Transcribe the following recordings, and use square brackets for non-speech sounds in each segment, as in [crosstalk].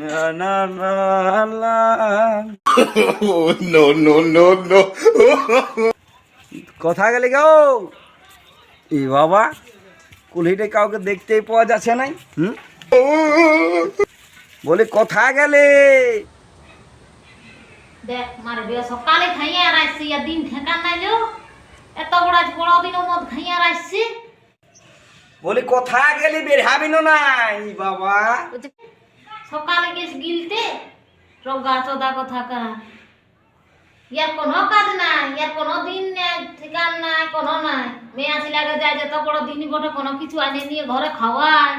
না না না না no, no, no, no. কোথা গেলে গো? এ বাবা কুলিটা কাউকে দেখতেই পাওয়া যাচ্ছে নাই হুম? বলি কোথা গেলে? দেখ মারে বিয়ে সকালে খাইয়া আর আসছি দিন ঠেকান নাইলেও এত বড় আজ বড় দিনের মধ্যে খাইয়া আর আসছি। বলি কোথা গেলি বের হাবিনো নাই বাবা? সকালে গেছি গিলতে? রোগা চোদা কথা কা ইয়ার কোনো কাজ নাই ইয়ার কোনো দিন নাই ঠিকান নাই কোনো নাই। মেয়ে আসি লাগে যায় যত বড় দিনই বটে কোনো কিছু আনে নিয়ে ঘরে খাওয়ায়।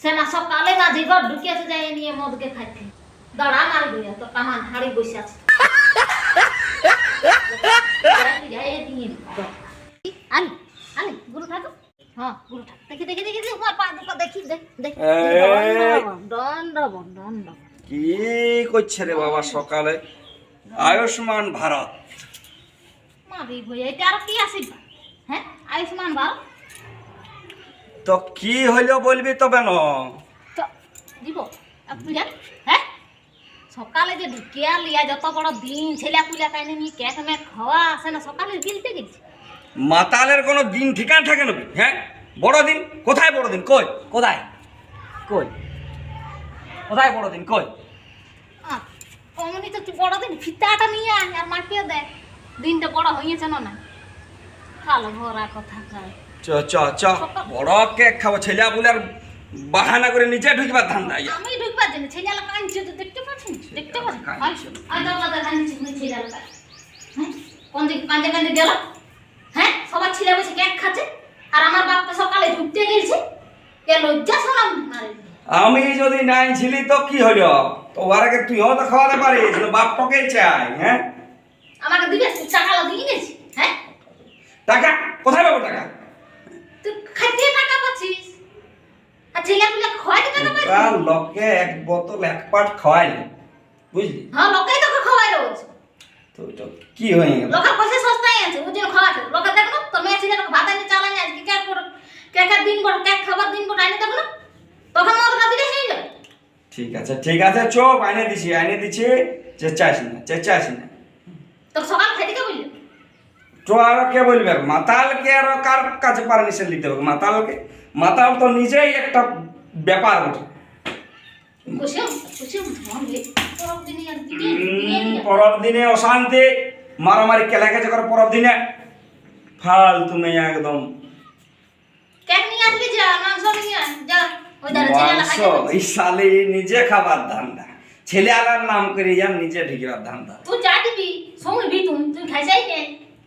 সে না সকালে মাঝি ঘর ঢুকিয়েছে যাই নিয়ে মদকে খাইতে। দড়া মারি গিয়া তো কামান হাড়ি বসে আছে। [laughs] যাই দিয়ে আলি আলি গুরু থাকো হ্যাঁ গুরু থাক দেখি দেখি দেখি দেখি তোমার পা দুটো দেখি দেখ দেখ এই। দণ্ড দণ্ড কি করছে রে বাবা সকালে? আয়ুষ্মান ভারত। হ্যাঁ তো কি হইল বলবি তবে ন হ্যাঁ? সকালে যে ঢুকিয়া লিয়া যত বড় দিন ছেলে পুলা কাইনে নিয়ে কেক মেক খাওয়া আসে না সকালে গিলতে গেছি মাতালের কোনো দিন ঠিকানা থাকে নাকি হ্যাঁ? বড় দিন কোথায় বড় দিন কই? কোথায়? কই? কোথায় বড় দিন কই অমনি তো তুই বড় দিন ফিতাটা নিয়ে আয় আর মাখিয়ে দে। দিনটা বড় হয়েছে না না খালো ভরা কথা খায় চ চ চ। বড় কেক খাব ছেলে বুলার বাহানা করে নিচে ঢুকবার ধান্দা। আমি ঢুকবার জন্য ছেলে এলাকা আনছে তো দেখতে পাচ্ছেন? দেখতে পাচ্ছেন? ছেলে হ্যাঁ? কোন দিকে কাঁদে কাঁদে গেল? হ্যাঁ? সবার ছেলে বসে কেক খাচ্ছে? আর আমার বাপ তো সকালে ঢুকতে গেছে। এ লজ্জা শোনাম মারে। আমি যদি নাই ছিলি তো কি হলো তো ওর আগে তুইও তো খাওয়াতে পারিস বাপ তোকে চাই হ্যাঁ? আমাকে দিবে টাকা দিয়ে গেছি হ্যাঁ? টাকা? কোথায় পাবো টাকা? তুই খাইতে টাকা পাচ্ছিস? আর ছেলে পুলে খাওয়াইতে টাকা লোককে এক বোতল এক পাট বুঝলি? হ্যাঁ লোকেই তোকে খাওয়াই রয়েছে। তো কি হয়ে গেল? লোকের পয়সা সস্তায় আছে জন্য খাওয়াচ্ছে লোকে দেখ তোর মেয়ে ছেলে ভাত চাল আজকে কেকের দিন বড় খাবার দিন বড় না। তখন মদ দিলে যাবে। ঠিক আছে ঠিক আছে চোপ আইনে দিছি আইনে দিছি চেঁচাইস না না। তোর সকাল খেতে কে বললি? তো আর কে বলবে? মাতালকে আর কার কাছে পারমিশন হবে? মাতালকে? মাতাল তো নিজেই একটা ব্যাপার ওঠে পরব দিনে অশান্তি মারামারি কেলাকেচে করে পরব দিনে ফালতু মেয়ে একদম। এই শালি নিজে খাবার ধান্দা। ছেলে আলার নাম করে যান নিজে ঢিকিবার ধান্দা। তুই যা দিবি শুনবি তুই তুই খাইছাই নে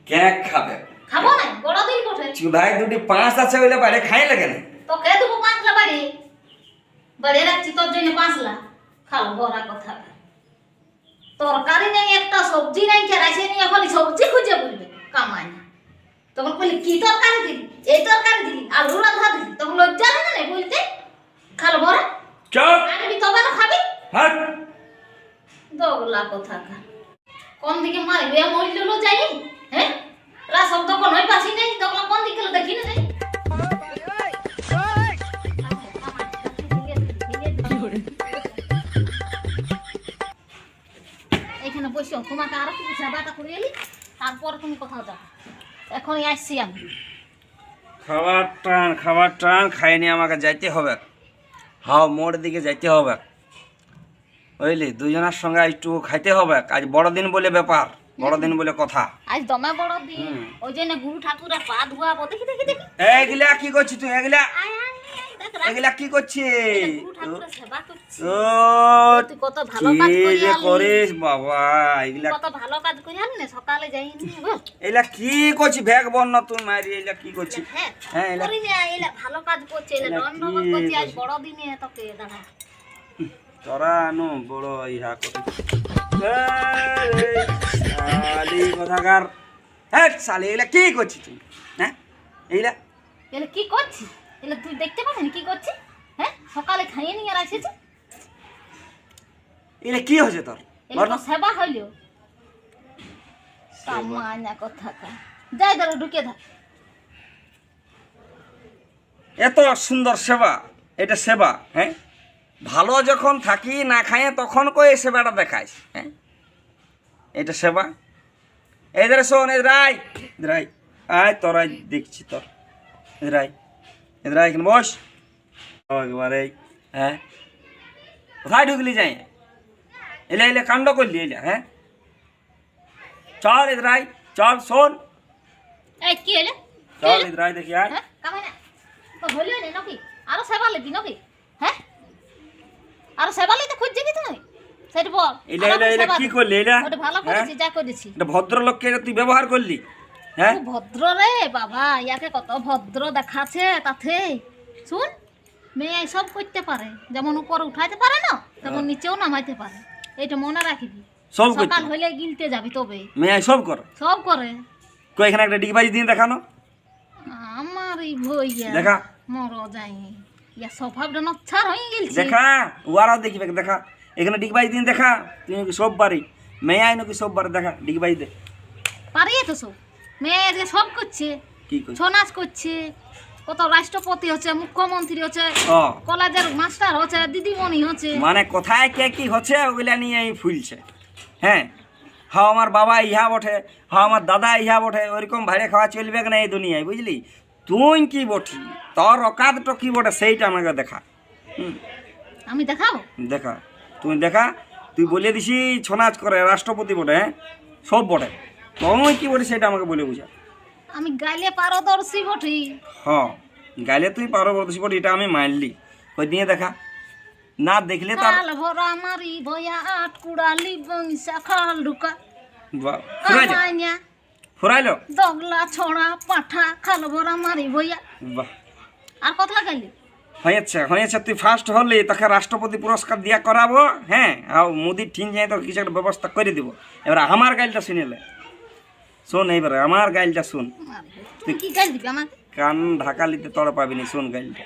কেক খাবে। খাব না বড় দিন কোঠে চুলায় দুটি পাঁচ আছে বলে বাইরে খাই লাগে না। তো কে দেবো পাঁচলা বাড়ি। বাড়ি রাখছি তোর জন্য পাঁচলা খাও বড়া কথা। তরকারি নেই একটা সবজি নাই কেরাইছে নিয়ে এখন সবজি খুঁজে বলবে কামাই। না তখন বলি কি তরকারি দিলি? এই তরকারি দিলি আলু রান্ধা দিলি। তখন লজ্জা লাগে না বলতে? খালো বড়া? আনবি তবে না খাবি? হাট। দগলা কথা কা কোন দিকে মারবে মরল যাই? হ্যাঁ? রা শব্দ কোন হই পাছি নেই? দগলা কোন দিকে দেখি না যাই? এখানে বসে তোমাকে আরও কিছু সেবাটা করে এলি তারপর তুমি কোথাও যাও এখনই আসছি আমি। খাবার টান খাবার টান খাই খাইনি আমাকে যাইতে হবে। হাও মোড় দিকে যাইতে হবে। বুঝলি? দুজনের সঙ্গে একটু খাইতে হবে। আজ বড়দিন বলে ব্যাপার বড়দিন বলে কথা। আজ দমে বড় দিন। ওই জন্য গুরু ঠাকুরের পা ধোয়াবো। দেখি দেখি দেখি। এগুলা কি করছিস তুই? এগুলা। এগুলা কি করছি। ও কত ভালো কাজ করি যে করিস বাবা এগুলা কত ভালো কাজ করি আনলি সকালে যাইনি এগুলা কি করছিস ভেগ বন্য তুই মারি এগুলা কি করছিস হ্যাঁ এগুলা করি না এলা ভালো কাজ করছে দণ্ডবোধ কি করছি আজ বড় দিনে তোকে দাঁড়া তোরা আনো বড় ইহা করিস শালি কথাকার? হ্যাঁ শালি এগুলা কি করছিস তুই? হ্যাঁ কি করছিস? এলা তুই দেখতে পাচ্ছিস কি করছিস? হ্যাঁ? সকালে খাইয়ে নিয়ে রাখিস এগুলা কি হয়েছে তোর? এলা না। সেবা হইল। সামান্য কথা কা। যাই ধরো ঢুকে থাক এত সুন্দর সেবা এটা সেবা হ্যাঁ? ভালো যখন থাকি না খাইয়ে তখন কই এই সেবাটা দেখাইস হ্যাঁ? এটা সেবা? এদের শোন এদের আয়। এদের আয়। আয় তোরাই দেখছি তোর। এদের এখানে বস একবারে হ্যাঁ কোথায় ঢুকলি যাই এলে এলে কাণ্ড করলি এলে হ্যাঁ চল এদের আয় চল শোন এই কি হলে চল এদের আয় দেখি আয় কামাই না তো হলিও নি নাকি আরও সেবা লেবি নাকি হ্যাঁ আরও সেবা লইতে খুঁজ যাবি তুই সেটা বল এলে এলে এলে কি করলি এলে ভালো যা করেছি এটা ভদ্রলোককে তুই ব্যবহার করলি হ্যাঁ? ভদ্র রে বাবা ইয়াকে কত ভদ্র দেখাচ্ছে তাতে। শুন মেয়ে সব করতে পারে। যেমন উপরে উঠাইতে পারে না তেমন নিচেও নামাইতে পারে। এইটা মনে রাখিবি। সব সকাল হইলে গিলতে যাবি তবে। মেয়ে সব কর? সব করে। কই এখানে একটা ডিগবাজি দিন দেখানো। আমার এই ভইয়া দেখা। মর যাই ইয়া স্বভাবটা নচ্ছার হয়ে গেলছি। দেখা ওয়ারাও দেখিবে দেখা এখানে ডিগবাজি দিন দেখা নাকি সব বাড়ি? মেয়ে আই নাকি সব বারে দেখা ডিগবাজি দে। পারি তো সব। মেয়ে যে সব করছে কি কই ছৌ নাচ করছে কত রাষ্ট্রপতি হচ্ছে মুখ্যমন্ত্রী হচ্ছে কলেজের মাস্টার হচ্ছে দিদিমণি হচ্ছে। মানে কোথায় কে কি হচ্ছে ওগুলা নিয়ে ফুলছে। হ্যাঁ হ্যাঁ আমার বাবা ইহা বটে হ্যাঁ আমার দাদা ইহা বটে ওইরকম ভাড়ে খাওয়া চলবে না এই দুনিয়ায় বুঝলি? তুই কি বটি? তোর অকাতটা কি বটে সেইটা আমাকে দেখা। আমি দেখাবো? দেখা। তুই দেখা তুই বলে দিছি ছনাচ করে রাষ্ট্রপতি বটে হ্যাঁ? সব বটে। তুই কি বটে সেটা আমাকে বলে বুঝা। আমি গাইলে পারদর্শী বটি। হ্যাঁ গাইলে তুই পারবর্তী বটে এটা আমি মানলি। ওই দিয়ে দেখা। না দেখলে তার কাল ভরা মারি ভয়া আট কুড়ালি বংশা খাল ঢুকা। বা- ফুরাইলো? কামাইয়া ফুরাইলো? দগলা ছড়া পাঠা খাল ভরা মারি ভয়া বাহ। আর কথা গাইলি হয়েছে হয়েছে তুই ফার্স্ট হলি তোকে রাষ্ট্রপতি পুরস্কার দিয়া করাবো হ্যাঁ? আর মোদির ঠিক যাই তো কিছু একটা ব্যবস্থা করে দিব। এবার আমার গাইলটা শুনিলে শোন এইবারে আমার গাইলটা শুন। তুই কি গাইল দিবি আমাকে কান ঢাকালিতে তড় পাবিনি শোন গাইলটা।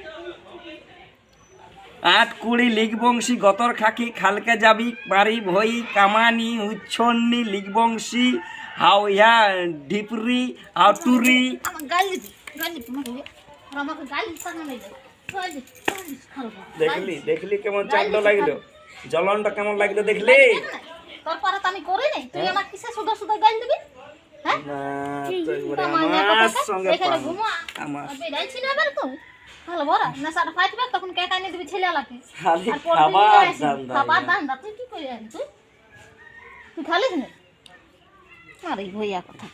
আট কুড়ি লিগবংশী গতর খাকি খালকে যাবি পারি ভই কামানি উচ্ছন্নি লিগবংশী হাও ইয়া ঢিপরি হাও টুরি আমার গাইল দিবি গাইল দিবি আমাকে আর আমাকে গাইল পানা নেই গাইল দিবি গাইল দিবি খাল ভরা। দেখলি দেখলি কেমন চান্দ লাগল। জ্বলনটা কেমন লাগল দেখলি? তোর পারে তো আমি করি নাই। তুই আমার কিসে সুদা সুদা গাইল দিবি? তখন কে কানে দিবি ছেলে লাগে খালি আর পরদিন খাবার নিয়ে আসিস। ধান্দা খাবার এগুলা। ধান্দা তুই কি করে আনি তুই? তুই খালিস না? আরে ভইয়া কথা।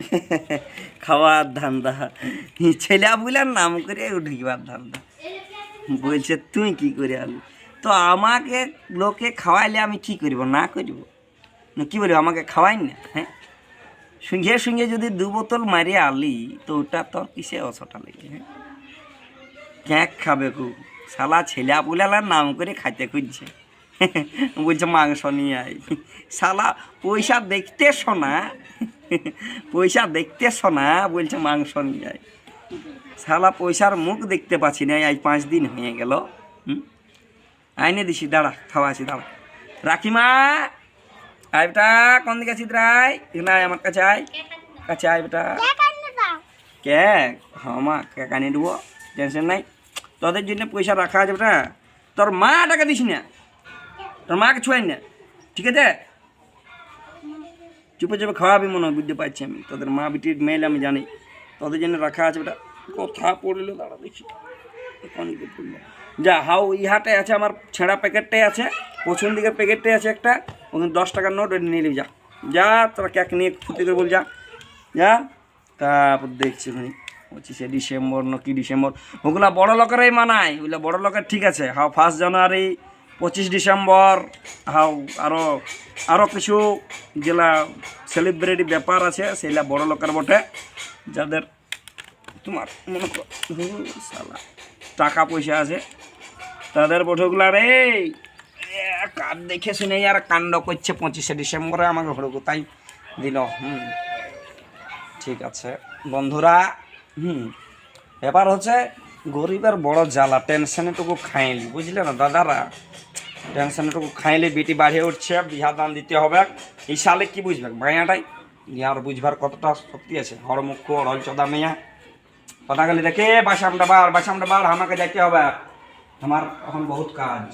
[laughs] খাওয়ার ধান্দা ছেলে বুলার নাম করে ঢুকবার ধান্দা বলছে তুই কি করে আলু? তো আমাকে লোকে খাওয়াইলে আমি কি করব না করব? কি বলব, আমাকে খাওয়াই না হ্যাঁ? সঙ্গে সঙ্গে যদি দু বোতল মারিয়ে আলি, তো ওটা তোর কিসে অসটা লেগে হ্যাঁ? ক্যাঁক খাবে খুব। শালা ছেলা পুলালার নাম করে খাইতে খুঁজছে। [laughs] বলছে, মাংস নিয়ে আয়। [laughs] শালা, পয়সা দেখতে শোনা [laughs] পয়সা দেখতে শোনা বলছে, মাংস নিয়ে আয়। শালা, পয়সার মুখ দেখতে পাচ্ছি না, আজ পাঁচ দিন হয়ে গেল, হুম? আইনে দিছি, দাঁড়া খাওয়াছি দাঁড়া। রাখিমা! আয় বেটা, কোন দিকে আছিস রায় এখানে আমার কাছে আয়। কাছে আয় বেটা। কে? হ্যাঁ মা, কে কানিয়ে দেবো টেনশন নাই। তোদের জন্য পয়সা রাখা আছে বেটা। তোর মা টাকা দিস না। তোর মাকে ছুয়াই না। ঠিক আছে? চুপে চুপে খাওয়াবি মনে হয়, বুঝতে পারছি আমি। তোদের মা বিটির মেল আমি জানি। তোদের জন্য রাখা আছে বেটা। কথা পড়ল দাঁড়া দেখি। কোন দিকে পড়ল যা হাও ইহাতে আছে আমার ছেঁড়া প্যাকেটটাই আছে, পছন্দ দিকের প্যাকেটটাই আছে একটা, ওখানে দশ টাকার নোট ওটা নিয়ে নিবি, যা। যা, তোরা ক্যাক নিয়ে ফুটি করে বল, যা। যা, তারপর দেখছি ভাই পঁচিশে ডিসেম্বর না কি ডিসেম্বর, ওগুলা বড় লোকেরাই মানায়, ওগুলা বড় লোকের ঠিক আছে। হাও ফার্স্ট জানুয়ারি, পঁচিশ ডিসেম্বর হাও আরও আরও কিছু যেগুলা সেলিব্রিটি ব্যাপার আছে, সেগুলা বড় লোকের বটে, যাদের তোমার মনে কর শালা টাকা পয়সা আছে। তাদের বঠগুলা রে এ, কার দেখে শুনে আর কাণ্ড করছে পঁচিশে ডিসেম্বরে আমাকে হড়কু তাই দিল হুম। ঠিক আছে বন্ধুরা হুম। এবার হচ্ছে গরিবের বড় জ্বালা টেনশনেটুকু খাইলি বুঝলে না দাদারা? টেনশনেটুকু খাইলে বেটি বাড়িয়ে উঠছে বিহা দান দিতে হবে। এই সালে কি বুঝবে? ভাইয়াটাই ইয়ার বুঝবার কতটা শক্তি আছে? হরমুখ্য হরল চদা মেয়া। কথা গেলি কে বাসামটা বার বাসামটা বার আমাকে যাইতে হবে। আমার এখন বহুত কাজ।